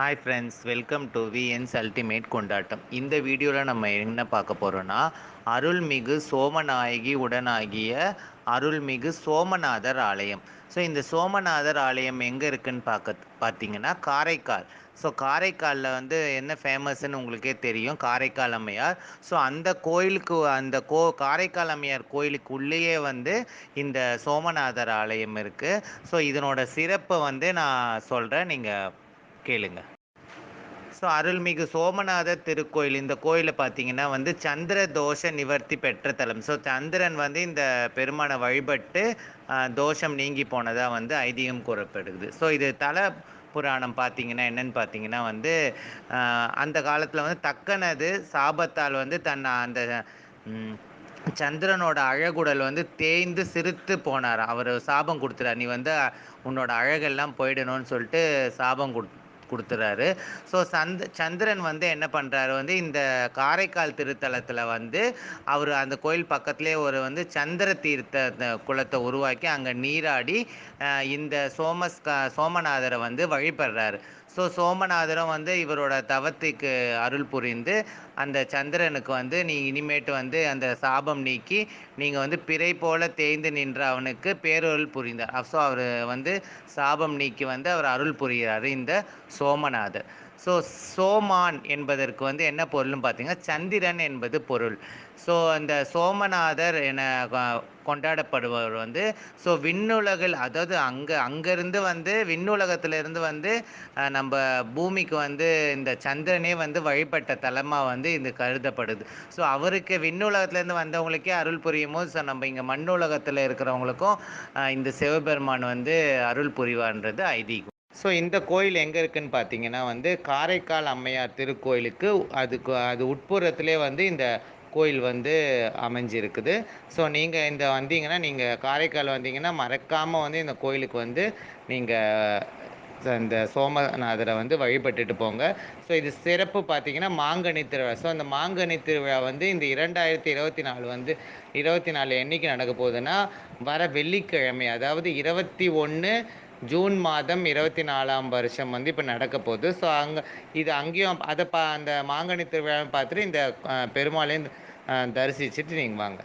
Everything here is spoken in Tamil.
Hi friends welcome to VNS ultimate கொண்டாட்டம் இந்த வீடியோவில் நம்ம என்ன பார்க்க போகிறோன்னா அருள்மிகு சோமநாயகி உடனாகிய அருள்மிகு சோமநாதர் ஆலயம். ஸோ இந்த சோமநாதர் ஆலயம் எங்கே இருக்குன்னு பார்க்க பார்த்தீங்கன்னா காரைக்கால். ஸோ காரைக்காலில் வந்து என்ன ஃபேமஸ்ன்னு உங்களுக்கே தெரியும். காரைக்கால் அம்மையார். ஸோ அந்த கோயிலுக்கு அந்த கோ காரைக்கால் அம்மையார் கோயிலுக்கு உள்ளேயே வந்து இந்த சோமநாதர் ஆலயம் இருக்குது ஸோ இதனோட சிறப்பை வந்து நான் சொல்கிறேன் நீங்கள் கேளுங்க. ஸோ அருள்மிகு சோமநாதர் திருக்கோயில் இந்த கோயிலை பார்த்தீங்கன்னா வந்து சந்திர தோஷ நிவர்த்தி பெற்ற தலம். ஸோ சந்திரன் வந்து இந்த பெருமானை வழிபட்டு தோஷம் நீங்கி போனதாக வந்து ஐதீகம் கூறப்படுது. ஸோ இது தல புராணம் பார்த்தீங்கன்னா என்னன்னு பார்த்தீங்கன்னா வந்து அந்த காலத்தில் வந்து தக்கனது சாபத்தால் வந்து தன் அந்த சந்திரனோட அழகுடல் வந்து தேய்ந்து சிரித்து போனார் அவர் சாபம் கொடுத்துறார் நீ வந்து உன்னோட அழகெல்லாம் போயிடணும்னு சொல்லிட்டு சாபம் கொடு கொடுத்துறாரு. ஸோ சந்த் சந்திரன் வந்து என்ன பண்ணுறாரு வந்து இந்த காரைக்கால் திருத்தலத்தில் வந்து அவர் அந்த கோயில் பக்கத்துலேயே ஒரு வந்து சந்திர தீர்த்த குளத்தை உருவாக்கி அங்கே நீராடி இந்த சோமஸ் சோமநாதரை வந்து வழிபடுறாரு. ஸோ சோமநாதரும் வந்து இவரோட தவத்துக்கு அருள் புரிந்து அந்த சந்திரனுக்கு வந்து நீ இனிமேட்டு வந்து அந்த சாபம் நீக்கி நீங்கள் வந்து பிறை போல தேய்ந்து நின்ற அவனுக்கு பேரருள் புரிந்தார். ஸோ அவர் வந்து சாபம் நீக்கி வந்து அவர் அருள் புரிகிறாரு. இந்த சோமநாதர். ஸோ சோமான் என்பதற்கு வந்து என்ன பொருள்னு பார்த்தீங்கன்னா சந்திரன் என்பது பொருள். ஸோ அந்த சோமநாதர் என கொ- கொண்டாடப்படுபவர் வந்து ஸோ விண்ணுலகில் அதாவது அங்கே அங்கேருந்து வந்து விண்ணுலகத்திலிருந்து வந்து நம்ம பூமிக்கு வந்து இந்த சந்திரனே வந்து வழிபட்ட தலமாக வந்து இது கருதப்படுது. ஸோ அவருக்கு விண்ணுலகத்துலேருந்து வந்தவங்களுக்கே அருள் புரியும் போது ஸோ நம்ம இங்கே மண்ணுலகத்தில் இருக்கிறவங்களுக்கும் இந்த சிவபெருமான் வந்து அருள் புரிவான்றது ஐதீகம். ஸோ இந்த கோயில் எங்கே இருக்குன்னு பார்த்தீங்கன்னா வந்து காரைக்கால் அம்மையார் திருக்கோயிலுக்கு அதுக்கு அது உட்புறத்திலே வந்து இந்த கோயில் வந்து அமைஞ்சிருக்குது. ஸோ நீங்கள் இந்த வந்தீங்கன்னா நீங்கள் காரைக்கால் வந்தீங்கன்னா மறக்காமல் வந்து இந்த கோயிலுக்கு வந்து நீங்கள் இந்த சோமநாதரை வந்து வழிபட்டுட்டு போங்க. ஸோ இது சிறப்பு பார்த்தீங்கன்னா மாங்கனி திருவிழா. ஸோ அந்த மாங்கனி திருவிழா வந்து இந்த இரண்டாயிரத்தி இருபத்தி நாலு வந்து இருபத்தி நாலு என்றைக்கு நடக்க போகுதுன்னா வர வெள்ளிக்கிழமை அதாவது இருபத்தி ஒன்று ஜூன் மாதம் இருபத்தி நாலாம் வருஷம் வந்து இப்போ நடக்க போகுது. ஸோ அங்கே இது அங்கேயும் அதை பா அந்த மாங்கனி திருவிழாவை பார்த்துட்டு இந்த பெருமாளையும் தரிசிச்சுட்டு நீங்கள் வாங்க.